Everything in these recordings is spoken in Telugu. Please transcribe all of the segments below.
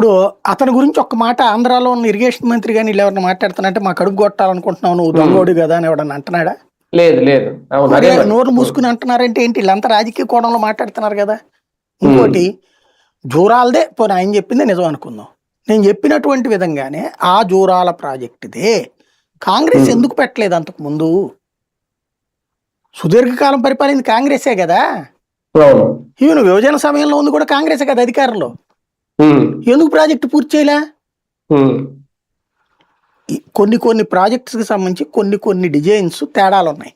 ఇప్పుడు అతని గురించి ఒక్క మాట ఆంధ్రాలో ఉన్న ఇరిగేషన్ మంత్రి కానీ వీళ్ళు ఎవరైనా మాట్లాడుతానంటే మా కడుపు కొట్టాలనుకుంటున్నావు నువ్వు దొంగోడు కదా అని ఎవడన్నా అంటున్నాడా? లేదు లేదు. నోరు మూసుకుని అంటున్నారంటే ఏంటి? వీళ్ళంతా రాజకీయ కోణంలో మాట్లాడుతున్నారు కదా. ఇంకోటి జూరాలదే పోనీ ఆయన చెప్పిందే నిజం అనుకుందాం. నేను చెప్పినటువంటి విధంగానే ఆ జూరాల ప్రాజెక్టుదే కాంగ్రెస్. ఎందుకు పెట్టలేదు అంతకు ముందు? సుదీర్ఘకాలం పరిపాలింది కాంగ్రెసే కదా. ఈవెన్ విభజన సమయంలో ఉంది కూడా కాంగ్రెసే కదా అధికారంలో. ఎందుకు ప్రాజెక్టు పూర్తి చేయలే? కొన్ని కొన్ని ప్రాజెక్ట్స్కి సంబంధించి కొన్ని కొన్ని డిజైన్స్ తేడాలు ఉన్నాయి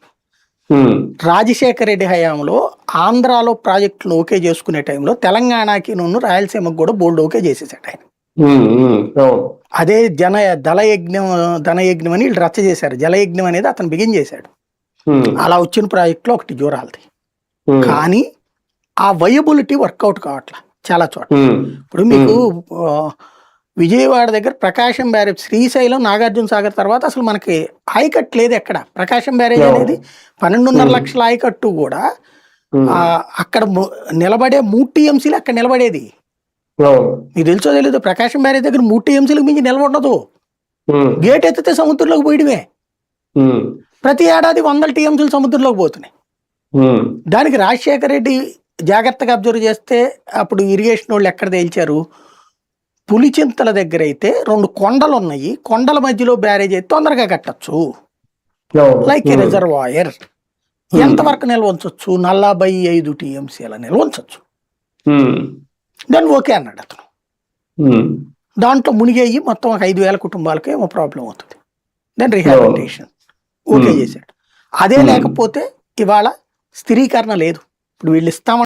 రాజశేఖర రెడ్డి హయాంలో ఆంధ్రాలో ప్రాజెక్టులు ఓకే చేసుకునే టైంలో తెలంగాణకి నన్ను రాయలసీమకు కూడా బోల్డ్ ఓకే చేసేసాడు ఆయన. అదే జన దళయజ్ఞం ధనయజ్ఞం అని వీళ్ళు రచ్చ చేశారు. జలయజ్ఞం అనేది అతను బిగిన్ చేశాడు. అలా వచ్చిన ప్రాజెక్టులో ఒకటి జోరాలది. కానీ ఆ వయబిలిటీ వర్కౌట్ కావట్లా. చాలా చోట్ల. ఇప్పుడు మీకు విజయవాడ దగ్గర ప్రకాశం బ్యారేజ్ శ్రీశైలం నాగార్జున సాగర్ తర్వాత అసలు మనకి ఆయకట్టు లేదు ఎక్కడ. ప్రకాశం బ్యారేజ్. అనేది పన్నెండున్నర. లక్షల ఆయకట్టు కూడా అక్కడ నిలబడే మూడు టీఎంసీలు అక్కడ నిలబడేది. మీకు తెలుసో తెలీదు ప్రకాశం బ్యారేజ్ దగ్గర మూడు టీఎంసీలకు మించి నిలబడదు. గేట్ ఎత్తితే సముద్రంలోకి పోయడమే ప్రతి ఏడాది వందల టీఎంసీలు సముద్రంలోకి పోతున్నాయి. దానికి రాజశేఖర రెడ్డి జాగ్రత్తగా అబ్జర్వ్ చేస్తే అప్పుడు ఇరిగేషన్ వాళ్ళు ఎక్కడ తేల్చారు? పులిచింతల దగ్గర అయితే రెండు కొండలు ఉన్నాయి కొండల మధ్యలో బ్యారేజ్ అయితే తొందరగా కట్టచ్చు. లైక్ ఏ రిజర్వాయర్ ఎంతవరకు నిల్వ ఉంచవచ్చు నలభై ఐదు టీఎంసీల నిల్వ ఉంచవచ్చు దాన్ని ఓకే అన్నాడు అతను. ఉమ్, దాంట్లో మునిగేయి మొత్తం ఒక ఐదు వేల కుటుంబాలకు ఏమో ప్రాబ్లం అవుతుంది. దాని రిహాబిలిటేషన్ ఓకే Hmm. చేశాడు. అదే Hmm. లేకపోతే ఇవాళ స్థిరీకరణ లేదు. ఇప్పుడు వీళ్ళు ఇస్తామని